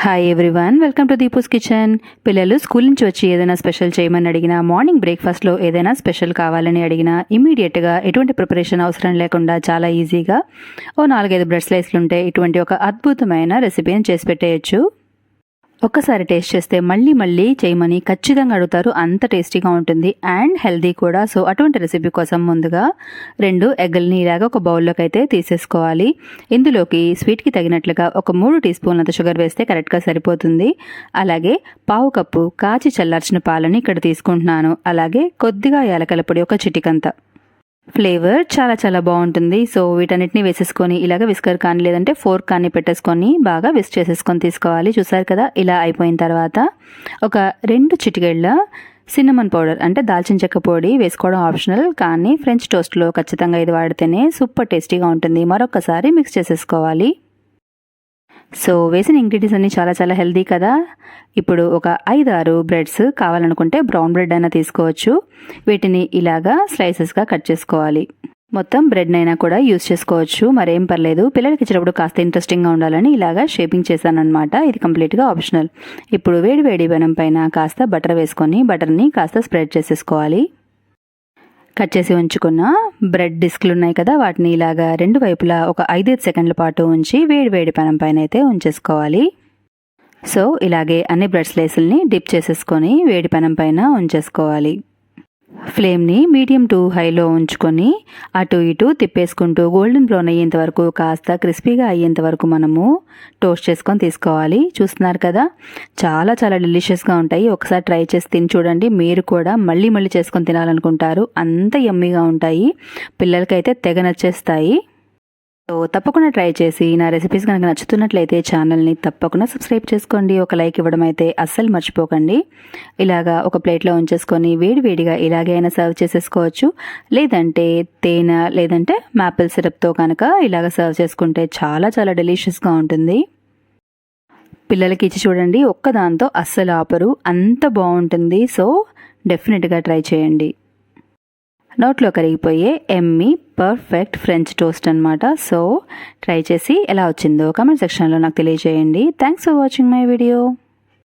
Hi everyone welcome to Deepu's kitchen పిల్లలు school నుంచి వచ్చి ఏదైనా స్పెషల్ చేయమని అడిగినా మార్నింగ్ బ్రేక్ఫాస్ట్లో ఏదైనా స్పెషల్ కావాలని అడిగినా ఇమీడియట్గా ఎటువంటి ప్రిపరేషన్ అవసరం లేకుండా చాలా ఈజీగా ఓ నాలుగైదు బ్రెడ్ స్లైస్లు ఉంటే ఇటువంటి ఒక అద్భుతమైన రెసిపీని చేసి పెట్టేయచ్చు. ఒక్కసారి టేస్ట్ చేస్తే మళ్ళీ మళ్ళీ చేయమని ఖచ్చితంగా అడుగుతారు. అంత టేస్టీగా ఉంటుంది అండ్ హెల్దీ కూడా. సో అటువంటి రెసిపీ కోసం ముందుగా రెండు ఎగ్గల్ని ఇలాగ ఒక బౌల్లోకి అయితే తీసేసుకోవాలి. ఇందులోకి స్వీట్కి తగినట్లుగా ఒక మూడు టీ స్పూన్లంత షుగర్ వేస్తే కరెక్ట్గా సరిపోతుంది. అలాగే పావు కప్పు కాచి చల్లార్చిన పాలని ఇక్కడ తీసుకుంటున్నాను. అలాగే కొద్దిగా యాలకల పొడి ఒక చిటికంత. ఫ్లేవర్ చాలా చాలా బాగుంటుంది. సో వీటన్నిటిని వేసేసుకొని ఇలాగ విస్కర్ కానీ లేదంటే ఫోర్క్ కానీ పెట్టేసుకొని బాగా విస్ చేసేసుకొని తీసుకోవాలి. చూసారు కదా ఇలా అయిపోయిన తర్వాత ఒక రెండు చిటికెళ్ళ సిన్నమన్ పౌడర్ అంటే దాల్చిన చెక్క పొడి వేసుకోవడం ఆప్షనల్ కానీ ఫ్రెంచ్ టోస్ట్లో ఖచ్చితంగా ఇది వాడితేనే సూపర్ టేస్టీగా ఉంటుంది. మరొకసారి మిక్స్ చేసేసుకోవాలి. సో వేసిన ఇంగ్రీడియంట్స్ అన్ని చాలా చాలా హెల్దీ కదా. ఇప్పుడు ఒక ఐదు ఆరు బ్రెడ్స్ కావాలనుకుంటే బ్రౌన్ బ్రెడ్ అయినా తీసుకోవచ్చు. వీటిని ఇలాగా స్లైసెస్గా కట్ చేసుకోవాలి. మొత్తం బ్రెడ్ కూడా యూస్ చేసుకోవచ్చు. మరేం పర్లేదు. పిల్లలకి ఇచ్చినప్పుడు కాస్త ఇంట్రెస్టింగ్గా ఉండాలని ఇలాగా షేపింగ్ చేశానమాట ఇది కంప్లీట్గా ఆప్షనల్ ఇప్పుడు వేడి వేడి బెనం పైన కాస్త బటర్ వేసుకొని బటర్ని కాస్త స్ప్రెడ్ చేసేసుకోవాలి. కట్ చేసి ఉంచుకున్న బ్రెడ్ డిస్క్లు ఉన్నాయి కదా వాటిని ఇలాగా రెండు వైపులా ఒక ఐదైదు సెకండ్ల పాటు ఉంచి వేడి వేడి పెనం పైన అయితే ఉంచేసుకోవాలి. సో ఇలాగే అన్ని బ్రెడ్ స్లైసుల్ని డిప్ చేసేసుకొని వేడి పెనం పైన ఉంచేసుకోవాలి. ఫ్లేమ్ని మీడియం టు హైలో ఉంచుకొని అటు ఇటు తిప్పేసుకుంటూ గోల్డెన్ బ్రౌన్ అయ్యేంత వరకు కాస్త క్రిస్పీగా అయ్యేంత వరకు మనము టోస్ట్ చేసుకొని తీసుకోవాలి. చూస్తున్నారు కదా? చాలా చాలా డెలిషియస్గా ఉంటాయి. ఒకసారి ట్రై చేసి తిని చూడండి. మీరు కూడా మళ్ళీ మళ్ళీ చేసుకొని తినాలనుకుంటారు. అంత యమ్మీగా ఉంటాయి. పిల్లలకైతే తెగ నచ్చేస్తాయి. సో తప్పకుండా ట్రై చేసి నా రెసిపీస్ కనుక నచ్చుతున్నట్లయితే ఛానల్ని తప్పకుండా సబ్స్క్రైబ్ చేసుకోండి. ఒక లైక్ ఇవ్వడం అయితే అస్సలు మర్చిపోకండి. ఇలాగా ఒక ప్లేట్లో ఉంచేసుకొని వేడి వేడిగా ఇలాగే అయినా సర్వ్ చేసేసుకోవచ్చు. లేదంటే తేనె లేదంటే మాపిల్ సిరప్తో కనుక ఇలాగ సర్వ్ చేసుకుంటే చాలా చాలా డెలిషియస్గా ఉంటుంది. పిల్లలకి ఇచ్చి చూడండి ఒక్కదాంతో అస్సలు ఆపరు. అంత బాగుంటుంది. సో డెఫినెట్గా ట్రై చేయండి. నోట్లో కరిగిపోయే ఎమ్మి పర్ఫెక్ట్ ఫ్రెంచ్ టోస్ట్ అనమాట సో ట్రై చేసి ఎలా వచ్చిందో కమెంట్ సెక్షన్లో నాకు తెలియజేయండి. Thanks for watching my video.